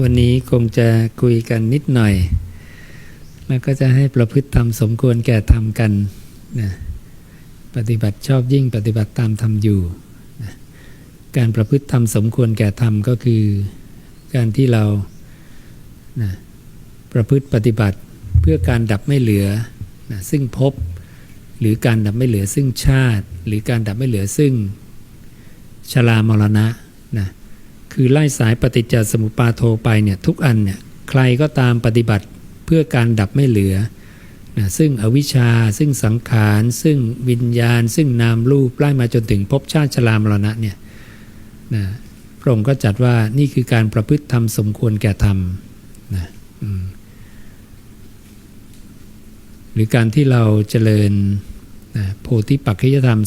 วันนี้คงจะคุยกันนิดหน่อย แล้วก็จะให้ประพฤติธรรมสมควรแก่ธรรมกันนะปฏิบัติชอบยิ่งปฏิบัติตามธรรมอยู่นะการประพฤติธรรมสมควรแก่ธรรมก็คือ การที่เรานะประพฤติปฏิบัติเพื่อการดับไม่เหลือนะซึ่งภพหรือการดับไม่เหลือซึ่งชาติ หรือการดับไม่เหลือซึ่งชรามรณะนะ คือไล่สายปฏิจจสมุปาโทไปเนี่ยทุกอันเนี่ยใครก็ตามปฏิบัติเพื่อการดับไม่เหลือนะซึ่งอวิชชา ซึ่งสังขาร ซึ่งวิญญาณ ซึ่งนามรูปไล่มาจนถึงภพชาติชรามรณะเนี่ยนะพระองค์ก็จัดว่านี่คือการประพฤติธรรมสมควรแก่ธรรมนะหรือการที่เราเจริญนะโพธิปัจจยธรรม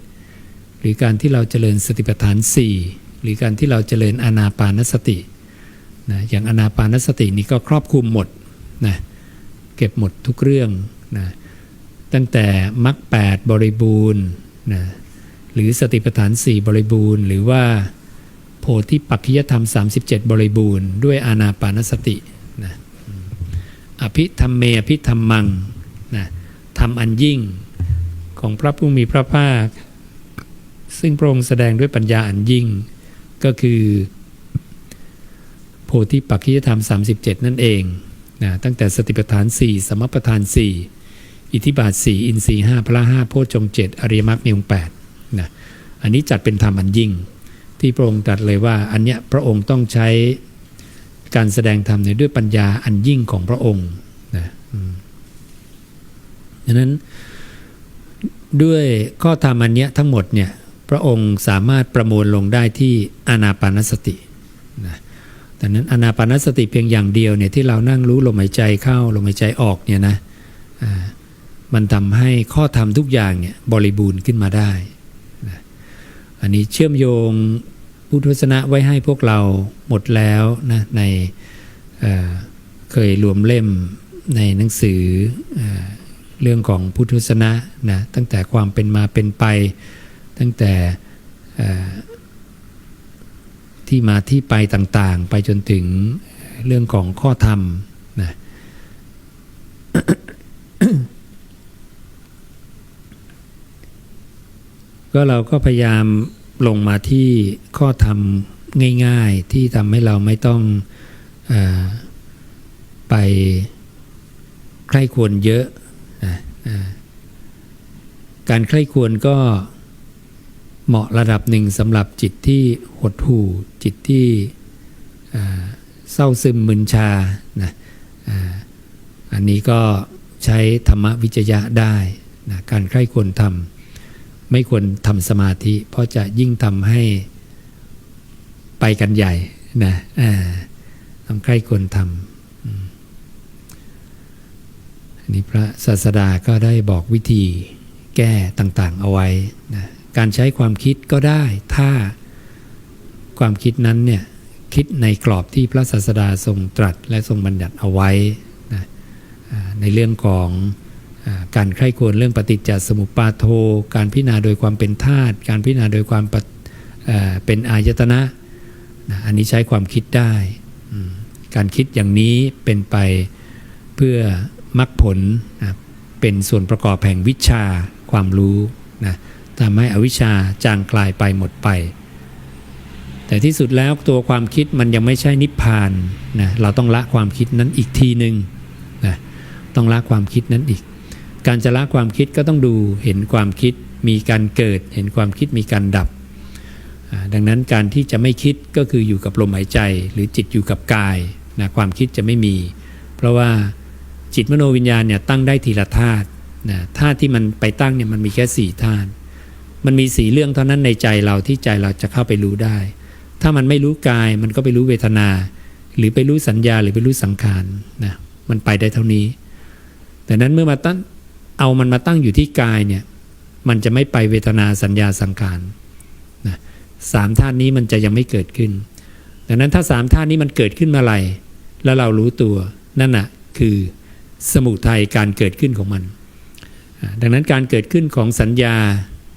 37 หรือการที่เราเจริญสติปัฏฐาน 4 หรือการที่เราเจริญอานาปานสตินะอย่างอานาปานสตินี่ก็ครอบคลุมหมดนะเก็บหมดทุกเรื่องนะตั้งแต่มรรคแบริบูรณ์นะหรือสติปัฏฐาน 4 บริบูรณ์ หรือว่าโพธิปัจจยธรรม 37 บริบูรณ์ด้วยอานาปานสตินะอภิธรรมเมอภิธรรมมังนะธรรมอันยิ่งของพระผู้มีพระภาค ซึ่งพระองค์แสดงด้วยปัญญาอันยิ่ง ก็คือ โพธิปัจจยธรรม 37 นั่นเองนะตั้งแต่สติปัฏฐาน 4 สมปัฏฐาน 4 อิทธิบาท 4 อินทรีย์5พละ5โพชฌงค์7อริยมรรคมีองค์8นะอันนี้จัดเป็นธรรมอันยิ่ง ที่พระองค์ตรัสเลยว่าอันเนี้ยพระองค์ต้องใช้การแสดงธรรมในด้วยปัญญาอันยิ่งของพระองค์นะดังนั้นด้วยข้อธรรมอันเนี้ยทั้งหมดเนี่ย ระองค์สามารถประมวลลงได้ที่อานาปานสตินะดังนั้นอานาปานสติเพียงอย่างเดียวเนี่ยที่เรานั่งรู้ลมหายใจเข้าลมหายใจออกเนี่ยนะอ่ามันทำให้ข้อธรรมทุกอย่างเนี่ยบริบูรณ์ขึ้นมาได้นะอันนี้เชื่อมโยงพุทธวจนะไว้ให้พวกเราหมดแล้วนะในเเคยรวมเล่มในหนังสือเอเรื่องของพุทธศาสนะนะตั้งแต่ความเป็นมาเป็นไป ตั้งแต่ที่มาที่ไปต่างๆ ไปจนถึงเรื่องของข้อธรรมนะก็เราก็พยายามลงมาที่ข้อธรรมง่ายๆ ที่ทำให้เราไม่ต้องอไปใคร่ควรเยอะนะอ่าการใคร่ควรก็ เหมาะระดับหนึ่งสำหรับจิตที่หดหู่ จิตที่เศร้าซึมมึนชานะอ,อันนี้ก็ใช้ธรรมวิจยะได้นะการใคร่ควรทำไม่ควรทำสมาธิ เพราะจะยิ่งทำให้ไปกันใหญ่นะอ่าต้องใคร่ควรทำอันนี้พระศาสดาก็ได้บอกวิธีแก้ต่างๆเอาไว้นะ การใช้ความคิดก็ได้ ถ้าความคิดนั้นเนี่ยคิดในกรอบที่พระศาสดาทรงตรัสและทรงบัญญัติเอาไว้นะในเรื่องของอการใคร่ควรเรื่องปฏิจจสมุปาโท การพิจารณาโดยความเป็นธาตุการพิจารณาโดยความเป็นอายตนะนะอันนี้ใช้ความคิดได้ การคิดอย่างนี้เป็นไปเพื่อมรรคผลนะเป็นส่วนประกอบแห่งวิชาความรู้นะ ทำให้อวิชชาจางคลายไปหมดไป แต่ที่สุดแล้วตัวความคิดมันยังไม่ใช่นิพพานนะเราต้องละความคิดนั้นอีกทีหนึ่งนะต้องละความคิดนั้นอีก การจะละความคิดก็ต้องดูเห็นความคิดมีการเกิด เห็นความคิดมีการดับ ดังนั้นการที่จะไม่คิดก็คืออยู่กับลมหายใจ หรือจิตอยู่กับกายนะความคิดจะไม่มี เพราะว่าจิตมโนวิญญาณเนี่ยตั้งได้ทีละธาตุนะธาตุที่มันไปตั้งเนี่ยมันมีแค่สี่ธาตุ มันมีสีเรื่องเท่านั้นในใจเราที่ใจเราจะเข้าไปรู้ได้ ถ้ามันไม่รู้กายมันก็ไปรู้เวทนา หรือไปรู้สัญญาหรือไปรู้สังขารนะมันไปได้เท่านี้ แต่นั้นเมื่อมาตั้งเอามันมาตั้งอยู่ที่กายเนี่ยมันจะไม่ไปเวทนาสัญญาสังขารนะสามธาตุนี้มันจะยังไม่เกิดขึ้น ดังนั้นถ้าสามธาตุนี้มันเกิดขึ้นมาไหร่แล้วเรารู้ตัวนั่นน่ะคือสมุทัยการเกิดขึ้นของมัน ดังนั้นการเกิดขึ้นของสัญญา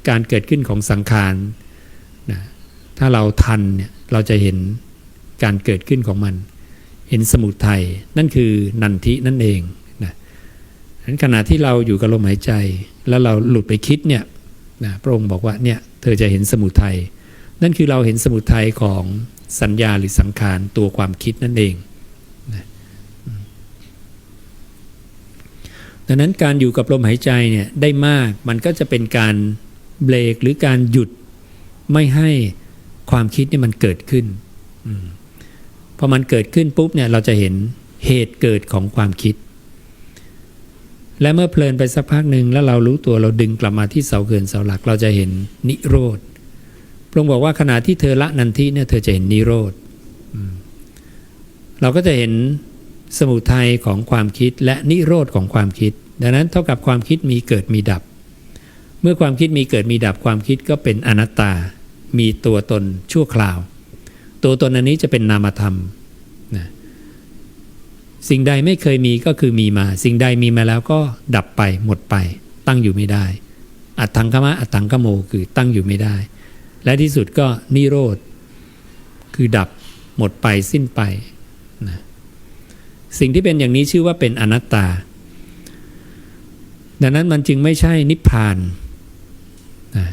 การเกิดขึ้นของสังขารนะถ้าเราทันเนี่ยเราจะเห็นการเกิดขึ้นของมัน เห็นสมุทัยนั่นคือนันทินั่นเองนะนั้นขณะที่เราอยู่กับลมหายใจ แล้วเราหลุดไปคิดเนี่ยนะพระองค์บอกว่าเนี่ยเธอจะเห็นสมุทัยนั่นคือเราเห็นสมุทัยของสัญญาหรือสังขารตัวความคิดนั่นเองนะดังนั้นการอยู่กับลมหายใจเนี่ยได้มากมันก็จะเป็นการ เบรกหรือการหยุดไม่ให้ความคิดนี่มันเกิดขึ้นอพอมันเกิดขึ้นปุ๊บเนี่ยเราจะเห็นเหตุเกิดของความคิด และเมื่อเพลินไปสักพักหนึ่งแล้วเรารู้ตัวเราดึงกลับมาที่เสาเกินเสาหลัก เราจะเห็นนิโรธพระองค์บอกว่าขณะที่เธอละนันทิเนี่ยเธอจะเห็นนิโรธเราก็จะเห็นสมุทัยของความคิดและนิโรธของความคิด ดังนั้นเท่ากับความคิดมีเกิดมีดับ มื่อความคิดมีเกิดมีดับความคิดก็เป็นอนัตตา มีตัวตนชั่วคราว ตัวตนอันนี้จะเป็นนามธรรมนะสิ่งใดไม่เคยมีก็คือมีมา สิ่งใดมีมาแล้วก็ดับไปหมดไป ตั้งอยู่ไม่ได้ อัตถังคมะอัตถังคโมคือตั้งอยู่ไม่ได้ และที่สุดก็นิโรธ คือดับหมดไปสิ้นไปนะสิ่งที่เป็นอย่างนี้ชื่อว่าเป็นอนัตตา ดังนั้นมันจึงไม่ใช่นิพพาน นะ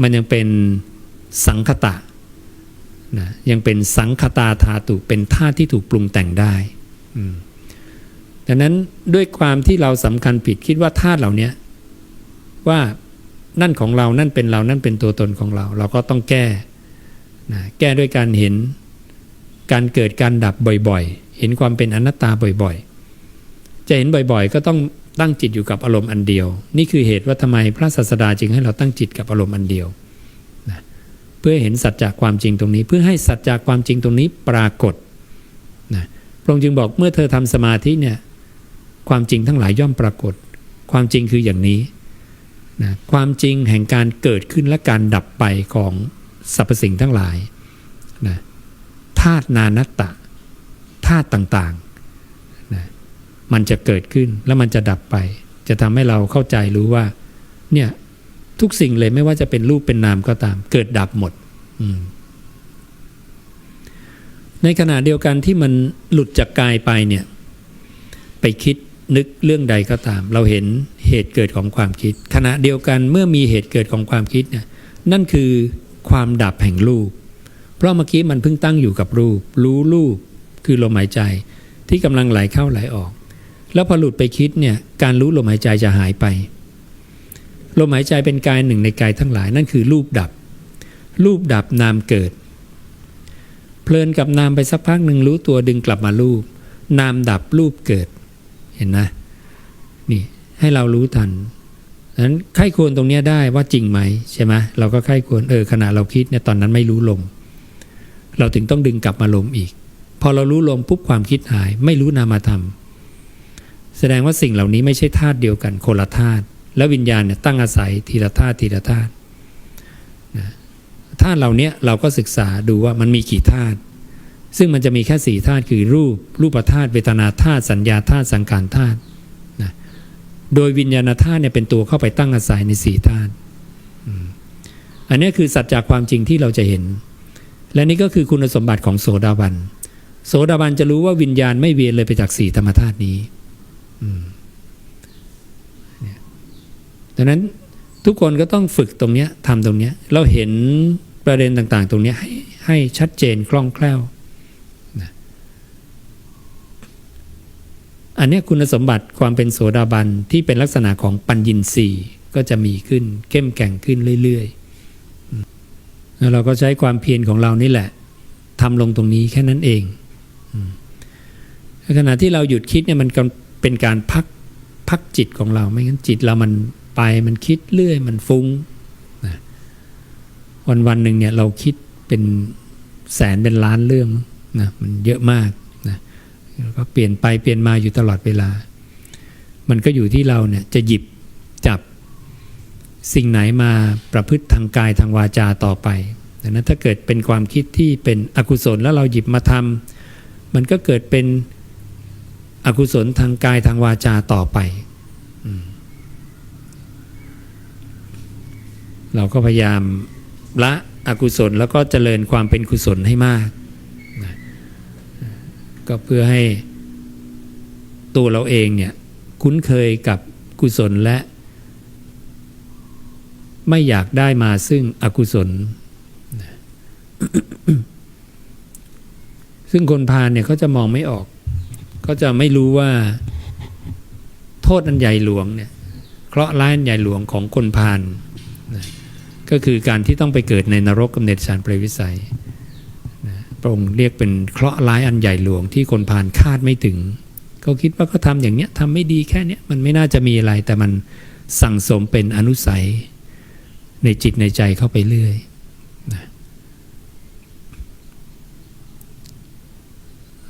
มันยังเป็นสังคตะนะยังเป็นสังคตาธาตุเป็นธาตุที่ถูกปรุงแต่งได้ดังนั้นด้วยความที่เราสำคัญผิดคิดว่าธาตุเหล่านี้ว่านั่นของเรา นั่นเป็นเรา นั่นเป็นตัวตนของเรา เราก็ต้องแก้นะแก้ด้วยการเห็นการเกิดการดับบ่อยๆ เห็นความเป็นอนัตตาบ่อยๆ จะเห็นบ่อยๆ ก็ต้อง ตั้งจิตอยู่กับอารมณ์อันเดียว นี่คือเหตุว่าทำไมพระศาสดาจึงให้เราตั้งจิตกับอารมณ์อันเดียวนะเพื่อเห็นสัจจากความจริงตรงนี้ เพื่อให้สัจจากความจริงตรงนี้ปรากฏนะพระองค์จึงบอกเมื่อเธอทำสมาธิเนี่ยความจริงทั้งหลายย่อมปรากฏ ความจริงคืออย่างนี้นะความจริงแห่งการเกิดขึ้นและการดับไปของสรรพสิ่งทั้งหลายนะธาตุนานัตตะธาตุต่าง มันจะเกิดขึ้นแล้วมันจะดับไป จะทำให้เราเข้าใจรู้ว่า เนี่ยทุกสิ่งเลยไม่ว่าจะเป็นรูปเป็นนามก็ตาม เกิดดับหมดมในขณะเดียวกันที่มันหลุดจากกายไปเนี่ย ไปคิดนึกเรื่องใดก็ตาม เราเห็นเหตุเกิดของความคิด ขณะเดียวกันเมื่อมีเหตุเกิดของความคิดเนี่ยนั่นคือความดับแห่งรูป เพราะเมื่อกี้มันเพิ่งตั้งอยู่กับรูป รู้รูปคือลมหายใจที่กำลังไหลเข้าไหลออก แล้วพอหลุดไปคิดเนี่ยการรู้ลมหายใจจะหายไป ลมหายใจเป็นกายหนึ่งในกายทั้งหลายนั่นคือรูปดับ รูปดับนามเกิด เพลินกับนามไปสักพักหนึ่งรู้ตัวดึงกลับมารูป นามดับรูปเกิดเห็นนะนี่ให้เรารู้ทันนั้นไข้ควรตรงเนี้ยได้ว่าจริงไหมใช่ไหมเราก็ไข้ควรเออขณะเราคิดเนี่ยตอนนั้นไม่รู้ลม เราถึงต้องดึงกลับมาลมอีก พอเรารู้ลมปุ๊บความคิดหาย ไม่รู้นามธรรม แสดงว่าสิ่งเหล่านี้ไม่ใช่ธาตุเดียวกันคนละธาตุแล้ววิญญาณเนี่ยตั้งอาศัยทีละธาตุทีละธาตุธาตุเหล่านี้เราก็ศึกษาดูว่ามันมีกี่ธาตุซึ่งมันจะมีแค่สี่ธาตุคือรูป รูปธาตุเวทนาธาตุสัญญาธาตุสังขารธาตุนะโดยวิญญาณธาตุเนี่ยเป็นตัวเข้าไปตั้งอาศัยในสี่ธาตุอันนี้คือสัจจากความจริงที่เราจะเห็น และนี่ก็คือคุณสมบัติของโสดาบัน โสดาบันจะรู้ว่าวิญญาณไม่เวียนเลยไปจากสี่ธรรมธาตุนี้ ดังนั้นทุกคนก็ต้องฝึกตรงนี้ทำตรงนี้เราเห็นประเด็นต่างๆ ตรงนี้ให้ให้ชัดเจนคล่องแคล่วนะอันนี้คุณสมบัติความเป็นโสดาบันที่เป็นลักษณะของปัญญินรีก็จะมีขึ้น เข้มแข็งขึ้นเรื่อยๆแล้วเราก็ใช้ความเพียรของเรานี่แหละทำลงตรงนี้แค่นั้นเองขณะที่เราหยุดคิดเนี่ยมันก็ เป็นการพักพักจิตของเรา ไม่งั้นจิตเรามันไปมันคิดเรื่อยมันฟุง้งนะวันวันหนึ่งเนี่ยเราคิดเป็นแสนเป็นล้านเรื่องนะมันเยอะมากนะแล้วก็เปลี่ยนไปเปลี่ยนมาอยู่ตลอดเวลา มันก็อยู่ที่เราเนี่ยจะหยิบจับสิ่งไหนมาประพฤติทางกายทางวาจาต่อไปดังนั้นถ้าเกิดเป็นความคิดที่เป็นอกุศลแล้วเราหยิบมาทำมันก็เกิดเป็น อกุศลทางกายทางวาจาต่อไป เราก็พยายามละอกุศลแล้วก็เจริญความเป็นกุศลให้มาก ก็เพื่อให้ตัวเราเองเนี่ยคุ้นเคยกับกุศลและ ไม่อยากได้มาซึ่งอกุศล ซึ่งคนพาลเนี่ยเขาจะมองไม่ออก ก็จะไม่รู้ว่า โทษอันใหญ่หลวงเนี่ยเคราะห์ร้ายอันใหญ่หลวงของคนพาลนก็คือการที่ต้องไปเกิดในนรกกำเนิดฌานเปรวิสัยพระองค์เรียกเป็นเคราะห์ร้ายอันใหญ่หลวงที่คนพาลคาดไม่ถึงเขาคิดว่าเขาทำอย่างเนี้ยทำไม่ดีแค่เนี้ยมันไม่น่าจะมีอะไร แต่มันสั่งสมเป็นอนุสัย ในจิตในใจเข้าไปเรื่อย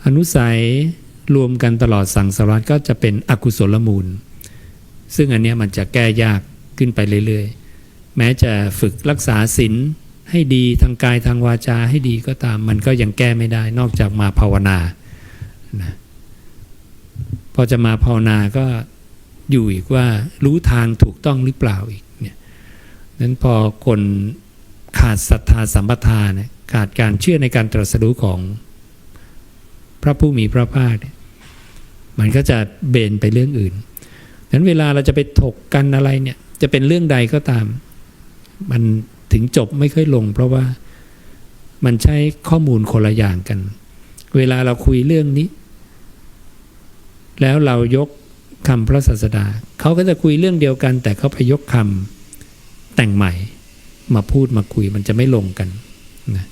อนุสัย รวมกันตลอดสังสารวัฏก็จะเป็นอกุศลมูล ซึ่งอันเนี้ยมันจะแก้ยากขึ้นไปเรื่อยๆ แม้จะฝึกรักษาศีลให้ดีทางกายทางวาจาให้ดีก็ตาม มันก็ยังแก้ไม่ได้นอกจากมาภาวนานะพอจะมาภาวนาก็อยู่อีกว่ารู้ทางถูกต้องหรือเปล่าอีกเนี่ยนั้นพอคนขาดศรัทธาสัมปทานเนี่ยขาดการเชื่อในการตรัสรู้ของ พระผู้มีพระภาคเนี่ยมันก็จะเบนไปเรื่องอื่นนั้นเวลาเราจะไปถกกันอะไรเนี่ยจะเป็นเรื่องใดก็ตาม มันถึงจบไม่ค่อยลง เพราะว่ามันใช้ข้อมูลคนละอย่างกัน เวลาเราคุยเรื่องนี้ แล้วเรายกคำพระศาสดาเขาก็จะคุยเรื่องเดียวกัน แต่เขาไปยกคำแต่งใหม่ มาพูดมาคุยมันจะไม่ลงกันนะ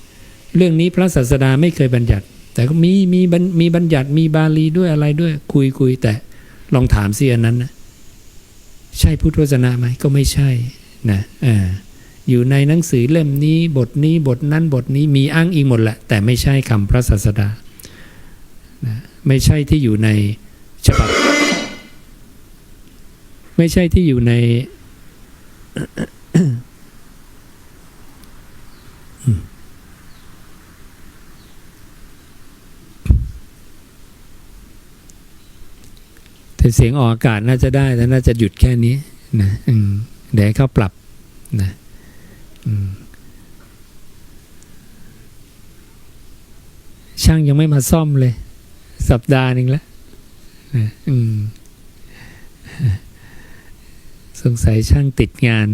เรื่องนี้พระศาสดาไม่เคยบัญญัติ แต่ก็มีมีบัญมีบัญญัติมีบาลีด้วยอะไรด้วยคุยคุยแต่ลองถามสิอันนั้นนะใช่พุทธวจนะไหมก็ไม่ใช่นะอ่าอยู่ในหนังสือเล่มนี้บทนี้บทนั้นบทนี้มีอ้างอิงหมดแหละ แต่ไม่ใช่คำพระศาสดานะไม่ใช่ที่อยู่ในฉบับ ไม่ใช่ที่อยู่ใน แต่เสียงออกอากาศน่าจะได้แต่น่าจะหยุดแค่นี้นะเดี๋ยวเขาปรับนะช่างยังไม่มาซ่อมเลย สัปดาห์หนึ่งแล้วนะสงสัยช่างติดงาน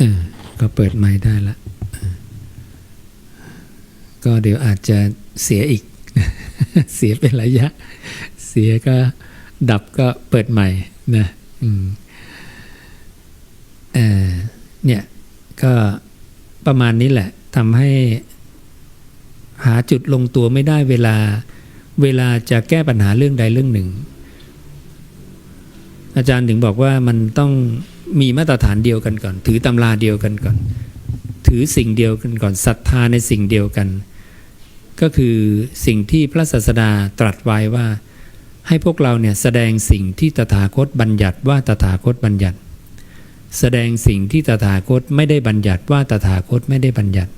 เออก็ เปิดไม้ได้ละ ก็เดี๋ยวอาจจะเสียอีก เสียเป็นระยะ เสียก็ดับก็เปิดใหม่นะอืมเออเนี่ย ก็ประมาณนี้แหละทำให้หาจุดลงตัวไม่ได้เวลาเวลาจะแก้ปัญหาเรื่องใดเรื่องหนึ่ง อาจารย์ถึงบอกว่ามันต้อง มีมาตรฐานเดียวกันก่อน ถือตำราเดียวกันก่อน ถือสิ่งเดียวกันก่อนศรัทธาในสิ่งเดียวกัน ก็คือสิ่งที่พระศาสดาตรัสไว้ว่า ให้พวกเราเนี่ยแสดงสิ่งที่ตถาคตบัญญัติว่าตถาคตบัญญัติ แสดงสิ่งที่ตถาคตไม่ได้บัญญัติว่าตถาคตไม่ได้บัญญัติ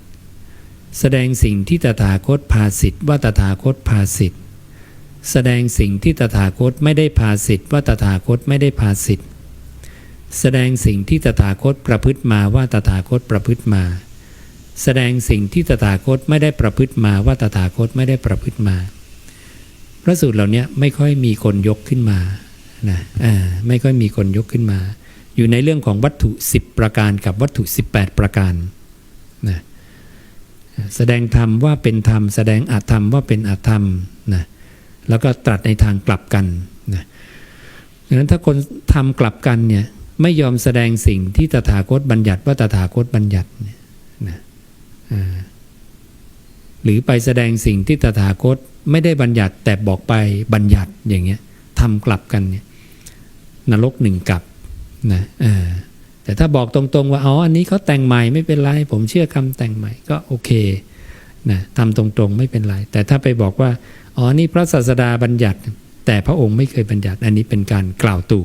แสดงสิ่งที่ตถาคตพาสิทธิ์ว่าตถาคตพาสิทธิ์แสดงสิ่งที่ตถาคตไม่ได้พาสิทธิ์ว่าตถาคตไม่ได้พาสิทธิ์ แสดงสิ่งที่ตถาคตประพฤติมาว่าตถาคตประพฤติมา แสดงสิ่งที่ตถาคตไม่ได้ประพฤติมาว่าตถาคตไม่ได้ประพฤติมา พระสูตรเหล่านี้ไม่ค่อยมีคนยกขึ้นมานะไม่ค่อยมีคนยกขึ้นมา อยู่ในเรื่องของวัตถุ 10 ประการกับวัตถุ 18 ประการนะแสดงธรรมว่าเป็นธรรม แสดงอาธรรมว่าเป็นอาธรรมนะแล้วก็ตรัสในทางกลับกันนะดังนั้นถ้าคนทำกลับกันเนี่ย ไม่ยอมแสดงสิ่งที่ตถาคตบัญญัติว่าตถาคตบัญญัตินะหรือไปแสดงสิ่งที่ตถาคตไม่ได้บัญญัติ แต่บอกไปบัญญัติอย่างเงี้ยทำกลับกันเนี่ยนรกหนึ่งกลับนะแต่ถ้าบอกตรงๆว่าอ๋ออันนี้เขาแต่งใหม่ไม่เป็นไรผมเชื่อคำแต่งใหม่ก็โอเคนะทำตรงๆไม่เป็นไร แต่ถ้าไปบอกว่าอ๋อนี่พระศาสดาบัญญัติ แต่พระองค์ไม่เคยบัญญัติ อันนี้เป็นการกล่าวตู่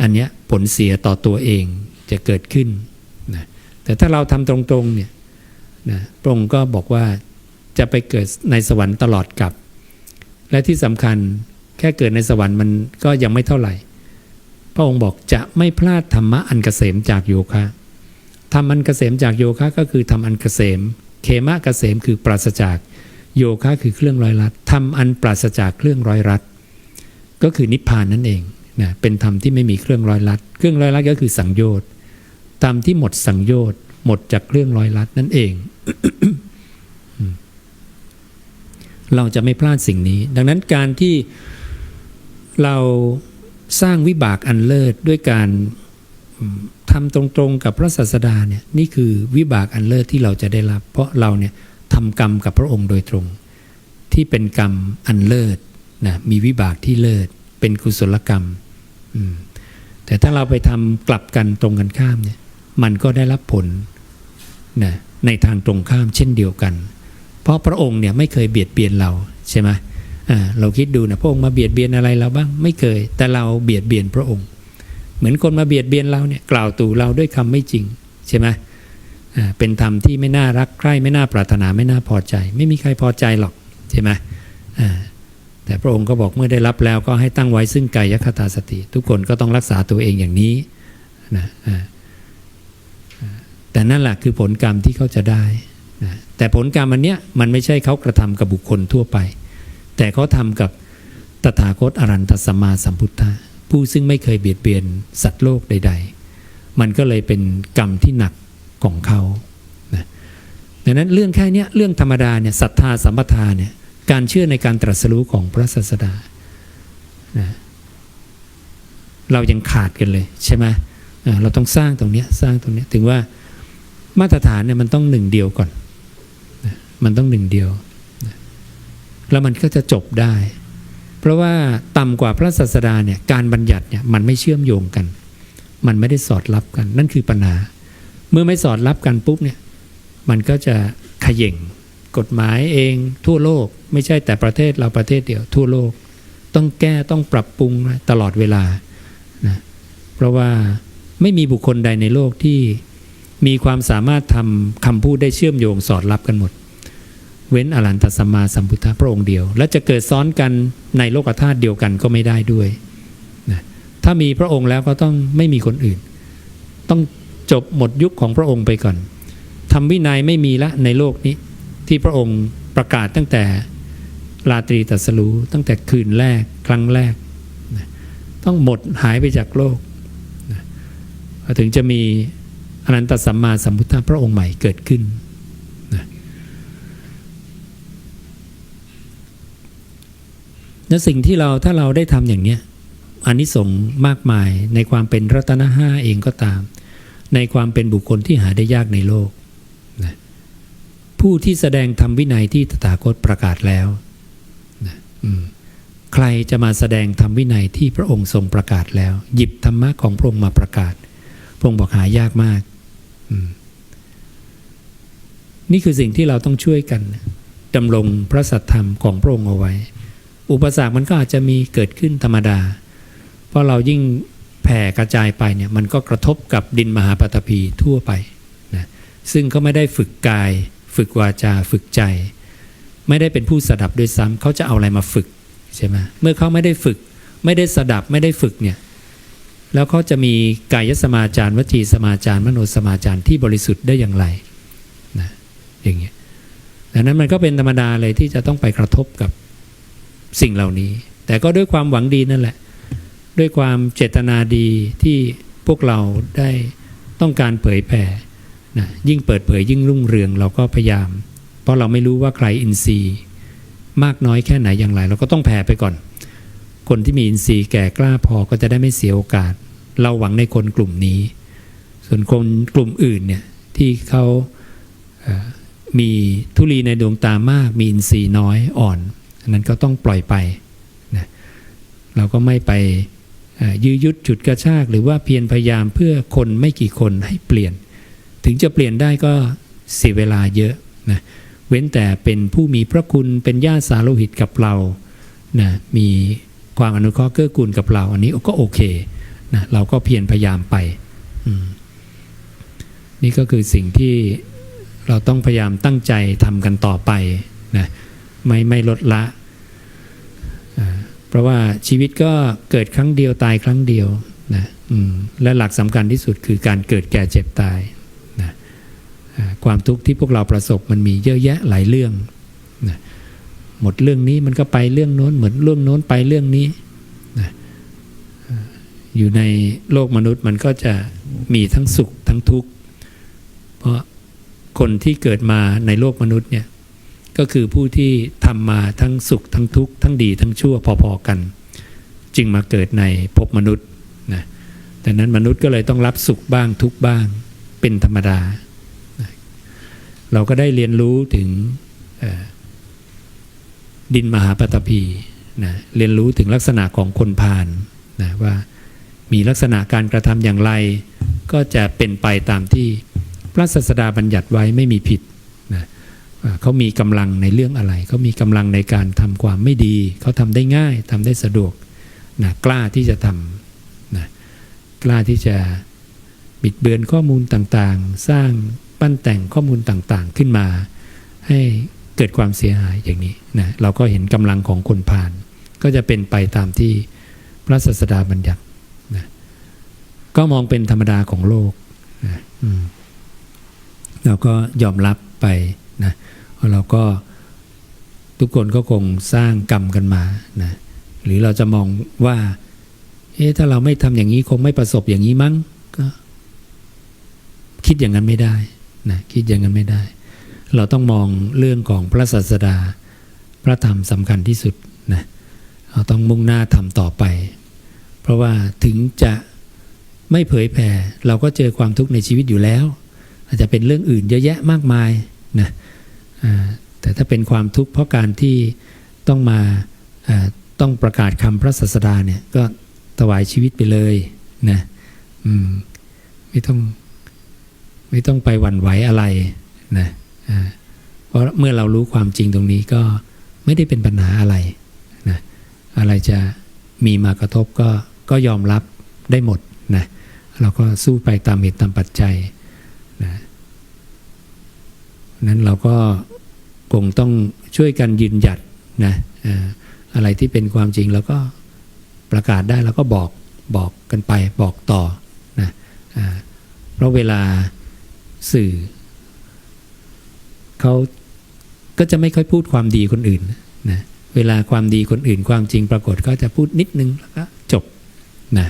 อันเนี้ยผลเสียต่อตัวเองจะเกิดขึ้นนะแต่ถ้าเราทำตรงๆเนี่ยนะพระองค์ก็บอกว่าจะไปเกิดในสวรรค์ตลอดกับ และที่สำคัญแค่เกิดในสวรรค์มันก็ยังไม่เท่าไหร่ พระองค์บอกจะไม่พลาดธรรมะอันเกษมจากโยคะทำอันเกษมจากโยคะก็คือทำอันเกษมเคมะเกษมคือปราศจากโยคะคือเครื่องร้อยรัดทำอันปราศจากเครื่องร้อยรัดก็คือนิพพานนั่นเอง นะเป็นธรรมที่ไม่มีเครื่องร้อยรัด เครื่องร้อยรัดก็คือสังโยชน์ธรรมที่หมดสังโยชน์หมดจากเครื่องร้อยรัดนั่นเอง เราจะไม่พลาดสิ่งนี้ ดังนั้นการที่เราสร้างวิบากอันเลิศด้วยการทำตรงๆกับพระศาสดาเนี่ยนี่คือวิบากอันเลิศที่เราจะได้รับ เพราะเราเนี่ยทำกรรมกับพระองค์โดยตรง ที่เป็นกรรมอันเลิศนะมีวิบากที่เลิศเป็นกุศลกรรม แต่ถ้าเราไปทำกลับกันตรงกันข้ามเนี่ยมันก็ได้รับผลนะในทางตรงข้ามเช่นเดียวกัน เพราะพระองค์เนี่ยไม่เคยเบียดเบียนเราใช่ไหมเราคิดดูนะพระองค์มาเบียดเบียนอะไรเราบ้างไม่เคย แต่เราเบียดเบียนพระองค์ เหมือนคนมาเบียดเบียนเราเนี่ยกล่าวตู่เราด้วยคำไม่จริงใช่ไหมเป็นธรรมที่ไม่น่ารักใคร่ไม่น่าปรารถนาไม่น่าพอใจ ไม่มีใครพอใจหรอกใช่ไหม แต่พระองค์ก็บอกเมื่อได้รับแล้วก็ให้ตั้งไว้ซึ่งกายคตาสติ ทุกคนก็ต้องรักษาตัวเองอย่างนี้นะแต่นั่นแหละคือผลกรรมที่เขาจะได้นะแต่ผลกรรมอันเนี้ยมันไม่ใช่เขากระทำกับบุคคลทั่วไป แต่เขาทำกับตถาคตอรันตสัมมาสัมพุทธะผู้ซึ่งไม่เคยเบียดเบียนสัตว์โลกใด ๆ มันก็เลยเป็นกรรมที่หนักของเขานะดังนั้นเรื่องแค่เนี้ยเรื่องธรรมดาเนี่ยศรัทธาสัมปทาเนี่ย การเชื่อในการตรัสรู้ของพระศาสดานะเรายังขาดกันเลยใช่ไหมเราต้องสร้างตรงเนี้ยสร้างตรงเนี้ยถึงว่ามาตรฐานเนี่ยมันต้องหนึ่งเดียวก่อนนะมันต้องหนึ่งเดียวนะแล้วมันก็จะจบได้ เพราะว่าต่ำกว่าพระศาสดาเนี่ยการบัญญัติเนี่ยมันไม่เชื่อมโยงกัน มันไม่ได้สอดรับกัน นั่นคือปัญหา เมื่อไม่สอดรับกันปุ๊บเนี่ยมันก็จะขย่ง กฎหมายเองทั่วโลก ไม่ใช่แต่ประเทศเราประเทศเดียวทั่วโลก ต้องแก้ต้องปรับปรุงตลอดเวลานะเพราะว่าไม่มีบุคคลใดในโลกที่มีความสามารถทำคำพูดได้เชื่อมโยงสอดรับกันหมด เว้นอรันตสัมมาสัมพุทธะพระองค์เดียว และจะเกิดซ้อนกันในโลกธาตุเดียวกันก็ไม่ได้ด้วยนะถ้ามีพระองค์แล้วก็ต้องไม่มีคนอื่น ต้องจบหมดยุคของพระองค์ไปก่อนทำวินัยไม่มีละในโลกนี้ ที่พระองค์ประกาศตั้งแต่ราตรีตรัสรู้ตั้งแต่คืนแรกครั้งแรก ต้องหมดหายไปจากโลก ถึงจะมีอนันตสัมมาสัมพุทธพระองค์ใหม่เกิดขึ้น และสิ่งที่เราถ้าเราได้ทำอย่างนี้อานิสงส์มากมายในความเป็นรัตนห้าเองก็ตาม ในความเป็นบุคคลที่หาได้ยากในโลกนะ ผู้ที่แสดงธรรมวินัยที่ตถาคตประกาศแล้วนะใครจะมาแสดงธรรมวินัยที่พระองค์ทรงประกาศแล้ว หยิบธรรมะของพระองค์มาประกาศ พระองค์บอกหายากมาก นี่คือสิ่งที่เราต้องช่วยกันดำรงพระสัทธรรมของพระองค์เอาไว้ อุปสรรคมันก็อาจจะมีเกิดขึ้นธรรมดา เพราะเรายิ่งแผ่กระจายไปเนี่ยมันก็กระทบกับดินมหาปฐพีทั่วไปนะซึ่งเขาไม่ได้ฝึกกาย ฝึกวาจาฝึกใจ ไม่ได้เป็นผู้สดับด้วยซ้ำเขาจะเอาอะไรมาฝึกใช่ไหมเมื่อเขาไม่ได้ฝึก ไม่ได้สดับไม่ได้ฝึกเนี่ยแล้วเขาจะมีกายสมาจารวจีสมาจารมโนสมาจารที่บริสุทธิ์ได้อย่างไรนะอย่างเงี้ยดังนั้นมันก็เป็นธรรมดาเลยที่จะต้องไปกระทบกับสิ่งเหล่านี้ แต่ก็ด้วยความหวังดีนั่นแหละ ด้วยความเจตนาดีที่พวกเราได้ต้องการเผยแผ่ นะยิ่งเปิดเผยยิ่งรุ่งเรืองเราก็พยายาม เพราะเราไม่รู้ว่าใครอินทรีย์ มากน้อยแค่ไหนอย่างไร เราก็ต้องแผ่ไปก่อน คนที่มีอินทรีย์แก่กล้าพอก็จะได้ไม่เสียโอกาส เราหวังในคนกลุ่มนี้ ส่วนคนกลุ่มอื่นเนี่ยที่เขามีทุลีในดวงตามาก มีอินทรีย์น้อยอ่อนอันนั้นก็ต้องปล่อยไปนะเราก็ไม่ไปยื้อยุดจุดกระชาก หรือว่าเพียรพยายามเพื่อคนไม่กี่คนให้เปลี่ยน ถึงจะเปลี่ยนได้ก็เสียเวลาเยอะนะเว้นแต่เป็นผู้มีพระคุณเป็นญาติสาโลหิตกับเรานะมีความอนุเคราะห์เกื้อกูลกับเรา อันนี้ก็โอเคนะเราก็เพียรพยายามไป นี่ก็คือสิ่งที่เราต้องพยายามตั้งใจทำกันต่อไปนะไม่ไม่ลดละ เพราะว่าชีวิตก็เกิดครั้งเดียวตายครั้งเดียวนะและหลักสำคัญที่สุดคือการเกิดแก่เจ็บตาย ความทุกข์ที่พวกเราประสบมันมีเยอะแยะหลายเรื่องนะหมดเรื่องนี้มันก็ไปเรื่องโน้น เหมือนเรื่องโน้นไปเรื่องนี้นะอยู่ในโลกมนุษย์มันก็จะมีทั้งสุขทั้งทุกข์ เพราะคนที่เกิดมาในโลกมนุษย์เนี่ยก็คือผู้ที่ทำมาทั้งสุขทั้งทุกข์ทั้งดีทั้งชั่วพอๆกัน จึงมาเกิดในภพมนุษย์นะดังนั้นมนุษย์ก็เลยต้องรับสุขบ้างทุกข์บ้างเป็นธรรมดา เราก็ได้เรียนรู้ถึงดินมหาปฐพีนะเรียนรู้ถึงลักษณะของคนพาลนะว่ามีลักษณะการกระทำอย่างไร ก็จะเป็นไปตามที่พระศาสดาบัญญัติไว้ไม่มีผิดนะเขามีกำลังในเรื่องอะไร เขามีกำลังในการทำความไม่ดี เขาทำได้ง่ายทำได้สะดวกนะกล้าที่จะทำนะกล้าที่จะบิดเบือนข้อมูลต่างๆ สร้าง ปั้นแต่งข้อมูลต่างๆขึ้นมา ให้เกิดความเสียหายอย่างนี้นะเราก็เห็นกำลังของคนผ่าน ก็จะเป็นไปตามที่พระศาสดาบัญญัตินะก็มองเป็นธรรมดาของโลกนะเราก็ยอมรับไปนะเราะเราก็ทุกคนก็คงสร้างกรรมกันมานะหรือเราจะมองว่าเอ๊ะถ้าเราไม่ทำอย่างนี้คงไม่ประสบอย่างนี้มั้งก็คิดอย่างนั้นไม่ได้ นะคิดอย่างนั้นไม่ได้ เราต้องมองเรื่องของพระศาสดา พระธรรมสำคัญที่สุดนะเราต้องมุ่งหน้าทำต่อไป เพราะว่าถึงจะไม่เผยแผ่เราก็เจอความทุกข์ในชีวิตอยู่แล้ว อาจจะเป็นเรื่องอื่นเยอะแยะมากมายนะแต่ถ้าเป็นความทุกข์เพราะการที่ต้องมาต้องประกาศคำพระศาสดาเนี่ยก็ถวายชีวิตไปเลยนะไม่ต้อง ไม่ต้องไปหวั่นไหวอะไรนะเพราะเมื่อเรารู้ความจริงตรงนี้ก็ไม่ได้เป็นปัญหาอะไรนะอะไรจะมีมากระทบก็ก็ยอมรับได้หมดนะเราก็สู้ไปตามเหตุตามปัจจัยนะนั้นเราก็คงต้องช่วยกันยืนหยัดนะอะไรที่เป็นความจริงเราก็ประกาศได้เราก็บอกบอกกันไปบอกต่อนะอ่าเพราะเวลา สื่อ เขาก็จะไม่ค่อยพูดความดีคนอื่นนะเวลาความดีคนอื่นความจริงปรากฏก็จะพูดนิดนึงแล้วก็จบนะ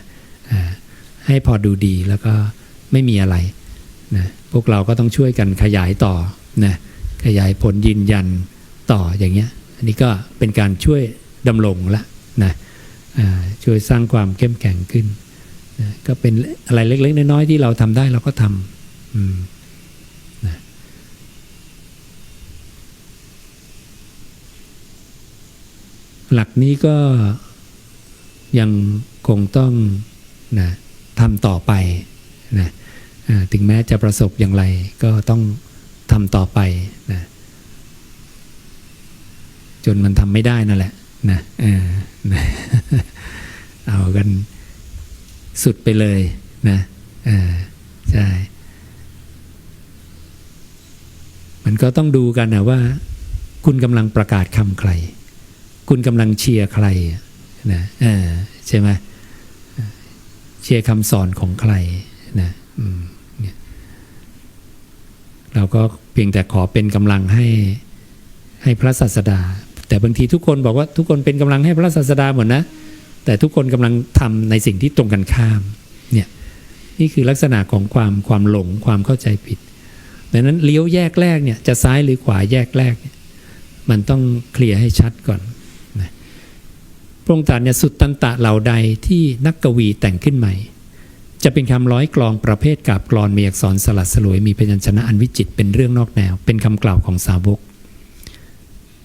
ให้พอดูดีแล้วก็ไม่มีอะไรนะพวกเราก็ต้องช่วยกันขยายต่อนะขยายผลยืนยันต่ออย่างเงี้ยอันนี้ก็เป็นการช่วยดำรงละนะช่วยสร้างความเข้มแข็งขึ้นนะก็เป็นอะไรเล็ก ๆ น้อยๆที่เราทำได้เราก็ทำอืมนะ หลักนี้ก็ยังคงต้องนะทำต่อไปนะถึงแม้จะประสบอย่างไรก็ต้องทำต่อไปนะจนมันทำไม่ได้นั่นแหละนะเออนะเอากันสุดไปเลยนะใช่ มันก็ต้องดูกันนะว่า คุณกำลังประกาศคำใคร คุณกำลังเชียร์ใครนะเออใช่ไหมเชียร์คำสอนของใครนะเราก็เพียงแต่ขอเป็นกำลังให้ให้พระศาสดา แต่บางทีทุกคนบอกว่าทุกคนเป็นกำลังให้พระศาสดาหมดนะ แต่ทุกคนกำลังทำในสิ่งที่ตรงกันข้ามเนี่ยนี่คือลักษณะของความความหลงความเข้าใจผิดดังนั้นเลี้ยวแยกแรกเนี่ยจะซ้ายหรือขวาแยกแรก มันต้องเคลียร์ให้ชัดก่อน พระองค์ตรัสเนี่ยสุดตันตะเหล่าใดที่นักกวีแต่งขึ้นใหม่ จะเป็นคำร้อยกลองประเภทกับกรอนมีอักษรสลัดสลวยมีพยัญชนะอันวิจิตรเป็นเรื่องนอกแนว เป็นคำกล่าวของสาวก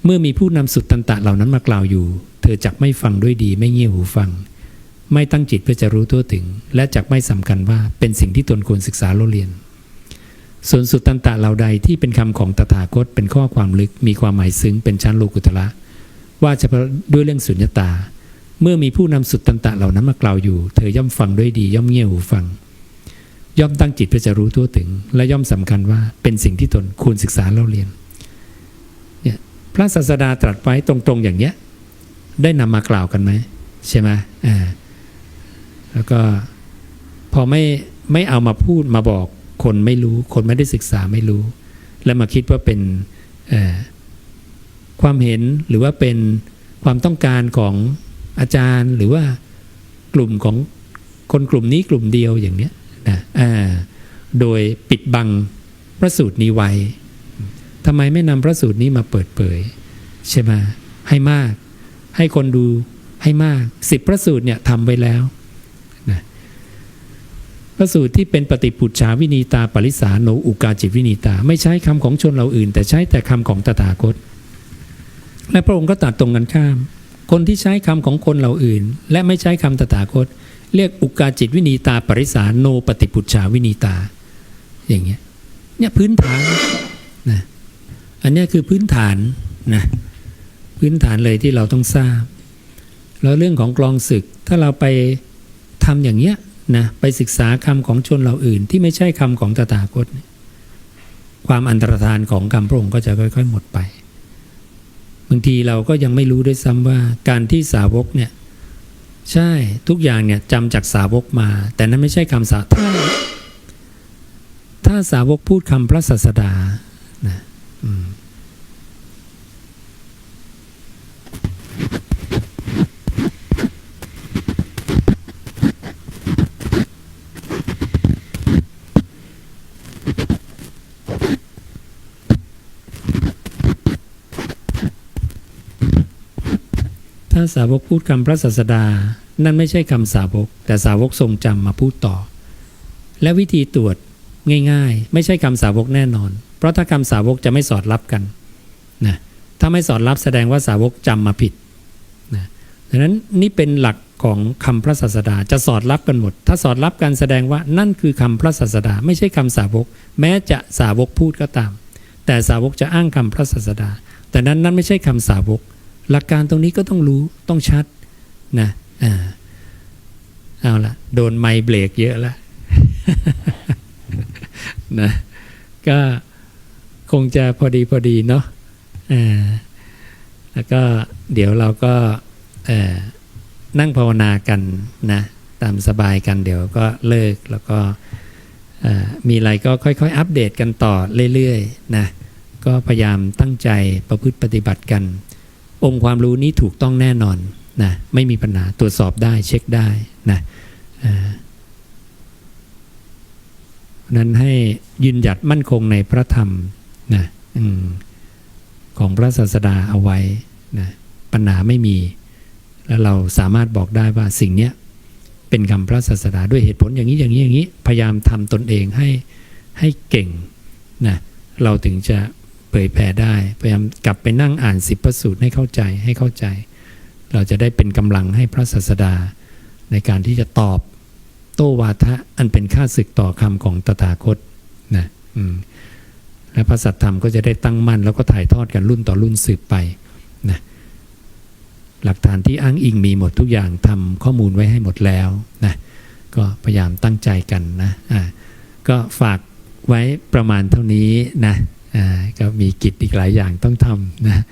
เมื่อมีผู้นำสุดตันตะเหล่านั้นมากล่าวอยู่ เธอจักไม่ฟังด้วยดีไม่เงี่ยหูฟัง ไม่ตั้งจิตเพื่อจะรู้ทั่วถึง และจักไม่สำคัญว่าเป็นสิ่งที่ตนควรศึกษาโลเรียนส่วนสุดตันตะเหล่าใดที่เป็นคำของตถาคตเป็นข้อความลึกมีความหมายซึ้งเป็นชั้นโลกุตละ ว่าเฉพาะด้วยเรื่องสุญญตา เมื่อมีผู้นำสุดตันตะเหล่านั้นมากล่าวอยู่ เธอย่อมฟังด้วยดี ย่อมเงี่ยหูฟัง ย่อมตั้งจิตเพื่อจะรู้ทั่วถึง และย่อมสำคัญว่าเป็นสิ่งที่ตนควรศึกษาเล่าเรียนเนี่ยพระศาสดาตรัสไว้ตรงๆอย่างเนี้ยได้นำมากล่าวกันไหมใช่ไหมอ่าแล้วก็พอไม่ไม่เอามาพูดมาบอกคนไม่รู้ คนไม่ได้ศึกษาไม่รู้ แล้วมาคิดว่าเป็นเอ่อ ความเห็นหรือว่าเป็นความต้องการของอาจารย์หรือว่ากลุ่มของคนกลุ่มนี้กลุ่มเดียวอย่างเนี้ยนะอ่าโดยปิดบังพระสูตรนี้ไว้ทำไมไม่นำพระสูตรนี้มาเปิดเผยใช่ไหมให้มาก ให้คนดูให้มากสิบพระสูตรเนี่ยทำไว้แล้วนะพระสูตรที่เป็นปฏิปุจฉาวินีตาปริสาโนอุกาจิตวินีตา ไม่ใช้คำของชนเราอื่น แต่ใช้แต่คำของตถาคต และพระองค์ก็ตัดตรงกันข้าม คนที่ใช้คำของคนเราอื่น และไม่ใช้คำตถาคต เรียกอุกาจิตวินีตาปริสาโนปฏิปุจฉาวินีตา อย่างเงี้ยเนี่ยพื้นฐานนะอันนี้คือพื้นฐานนะพื้นฐานเลยที่เราต้องทราบ แล้วเรื่องของกลองศึกถ้าเราไปทำอย่างเนี้ยนะไปศึกษาคำของชนเราอื่น ที่ไม่ใช่คำของตถาคต ความอันตรธานของคำพระองค์ก็จะค่อย ๆ หมดไป บางทีเราก็ยังไม่รู้ด้วยซ้ำว่าการที่สาวกเนี่ยใช่ทุกอย่างเนี่ยจำจากสาวกมา แต่นั้นไม่ใช่คำสาถ้าถ้าสาวกพูดคำพระศาสดานะาสาวกพูดคำพระศาสดา นั่นไม่ใช่คำสาวก แต่สาวกทรงจำมาพูดต่อ และวิธีตรวจง่ายๆ ไม่ใช่คำสาวกแน่นอน เพราะถ้าคำสาวกจะไม่สอดรับกันนะถ้าไม่สอดรับแสดงว่าสาวกจำมาผิดนะดังนั้นนี่เป็นหลักของคำพระศาสดาจะสอดรับกันหมด ถ้าสอดรับกันแสดงว่านั่นคือคำพระศาสดา ไม่ใช่คำสาวก แม้จะสาวกพูดก็ตาม แต่สาวกจะอ้างคำพระศาสดา แต่นั้นนั่นไม่ใช่คำสาวก หลักการตรงนี้ก็ต้องรู้ต้องชัดนะอ่าเอาละโดนไมเบรกเยอะแล้วนะก็คงจะพอดีพอดีเนาะอ่าแล้วก็เดี๋ยวเราก็นั่งภาวนากันนะตามสบายกันเดี๋ยวก็เลิกแล้วก็มีอะไรก็ค่อยๆ อัปเดตกันต่อเรื่อยๆนะก็พยายามตั้งใจประพฤติปฏิบัติกัน องค์ความรู้นี้ถูกต้องแน่นอนนะไม่มีปัญหาตรวจสอบได้เช็คได้นะนั้นให้ยืนหยัดมั่นคงในพระธรรมนะอมของพระศาสดาเอาไว้นะปัญหาไม่มี แล้วเราสามารถบอกได้ว่าสิ่งเนี้ยเป็นคำพระศาสดาด้วยเหตุผลอย่างนี้อย่างนี้อย่างนี้พยายามทำตนเองให้ให้เก่งนะเราถึงจะ เผยแผ่ได้พยายามกลับไปนั่งอ่านสิบประสูตรให้เข้าใจให้เข้าใจ เราจะได้เป็นกำลังให้พระศาสดา ในการที่จะตอบโต้วาทะอันเป็นค่าศึกต่อคำของตถาคตนะและพระสัทธรรมก็จะได้ตั้งมั่น แล้วก็ถ่ายทอดกันรุ่นต่อรุ่นสืบไปนะหลักฐานที่อ้างอิงมีหมดทุกอย่างทำข้อมูลไว้ให้หมดแล้วนะก็พยายามตั้งใจกันนะอ่าก็ฝากไว้ประมาณเท่านี้นะ ก็มีกิจอีกหลายอย่างต้องทำนะ